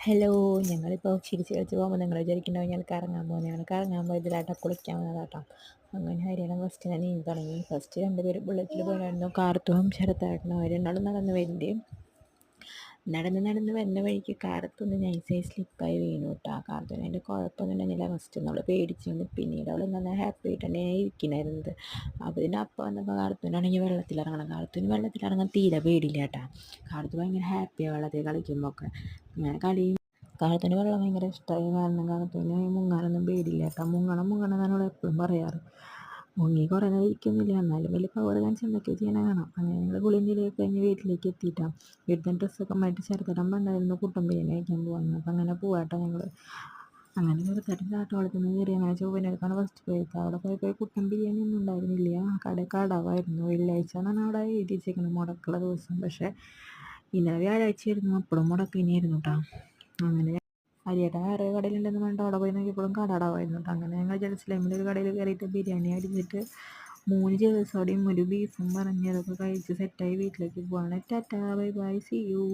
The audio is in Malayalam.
ഹലോ ഞങ്ങളിപ്പോൾ ചിരിച്ച് കളിച്ച് പോകുമ്പോൾ നിങ്ങൾ വിചാരിക്കുന്നുണ്ടാവും ഞങ്ങൾ കറങ്ങാൻ പോകുന്നത് ഞങ്ങൾ കറങ്ങാൻ പോയതിലാട്ടോ കുളിക്കാൻ പോകുന്നതാട്ടോ അങ്ങനെ ഹരിയാണ ഫസ്റ്റ് ഞാൻ നീന്തി തുടങ്ങി. ഫസ്റ്റ് രണ്ടുപേരും ബുള്ളറ്റിൽ പോയായിരുന്നു കാർത്തും ശരത്തായിരുന്നു. അവർ രണ്ടാളും നടന്ന് വരുന്നുണ്ട് നടന്ന് നടന്ന് വരുന്ന വഴിക്ക് കാറത്തൊന്ന്. നൈസായി സ്ലിപ്പായി വീണു കേട്ടോ ആ കാർത്തുന് അതിന്റെ കുഴപ്പമൊന്നും ഉണ്ടായിരുന്നില്ല ഫസ്റ്റ് നമ്മൾ പേടിച്ചുകൊണ്ട് പിന്നീട് അവൾ നല്ല ഹാപ്പി ആയിട്ട് തന്നെ ഇരിക്കണായിരുന്നത്. അപ്പോൾ ഇതിന്റെ അപ്പം വന്നപ്പോൾ കാർത്തുനാണെങ്കിൽ വെള്ളത്തിലിറങ്ങണം. കാർത്തുന് വെള്ളത്തിലിറങ്ങാൻ തീരെ പേടിയില്ല കേട്ടോ കാർത്ത് ഭയങ്കര ഹാപ്പിയാണ് വെള്ളത്തിൽ കളിക്കുമ്പോൾ ഒക്കെ അങ്ങനെ കളിയും കാലത്തിന് വെള്ളം ഭയങ്കര ഇഷ്ടമായി കാരണം കാലത്തിന് മുങ്ങാനൊന്നും പേടിയില്ല കേട്ടോ മുങ്ങണം മുങ്ങണം എന്നാണ് എപ്പോഴും പറയാറ്. മുങ്ങി കുറഞ്ഞ ഇരിക്കുന്നില്ല എന്നാലും വലിയ പവർ കാണിച്ച് എന്തൊക്കെ ചെയ്യാനാണ് കാണാം. അങ്ങനെ ഞങ്ങൾ കുളിന്തിരിയൊക്കെ കഴിഞ്ഞ് വീട്ടിലേക്ക് എത്തിയിട്ടാണ് വീട്ടിൽ ഡ്രസ്സൊക്കെ മാറ്റി ചെറുതരം ഉണ്ടായിരുന്നു കുട്ടൻ ബിരിയാണി കഴിക്കാൻ പോകുന്നത് അപ്പം അങ്ങനെ പോവാട്ടോ ഞങ്ങൾ അങ്ങനെ ചെറുതായിട്ട് ചാട്ടവളത്തിൽ നിന്ന് കയറി അങ്ങനെ ചൊവ്വനെടുക്കാണ് ഫസ്റ്റ് പോയത്. അവിടെ പോയി പോയി കുട്ടൻ ബിരിയാണി ഒന്നും ഉണ്ടായിരുന്നില്ല. കട കടവായിരുന്നു. വെള്ളിയാഴ്ച എന്നാണ് അവിടെ എഴുതി വെച്ചേക്കുന്നത് മുടക്കുള്ള ദിവസം. പക്ഷേ ഇന്നലെ വ്യാഴാഴ്ചയായിരുന്നു. അപ്പോഴും മുടക്ക് കേട്ടോ അങ്ങനെ അരിയേട്ടൻ വേറെ കടയിലുണ്ടെന്ന് പറഞ്ഞിട്ട് അവിടെ പോയി നോക്കിയപ്പോഴും കട കേട്ടോ. അങ്ങനെ ഞങ്ങൾ ജെറുസലേമിൽ ഒരു കടയിൽ കയറിയിട്ട് ബിരിയാണി അടിച്ചിട്ട് മൂന്ന് ദിവസോടെയും ഒരു ബീഫും പറഞ്ഞ് അതൊക്കെ കഴിച്ച് സെറ്റായി വീട്ടിലേക്ക് പോവാണ്. Tata bye bye see you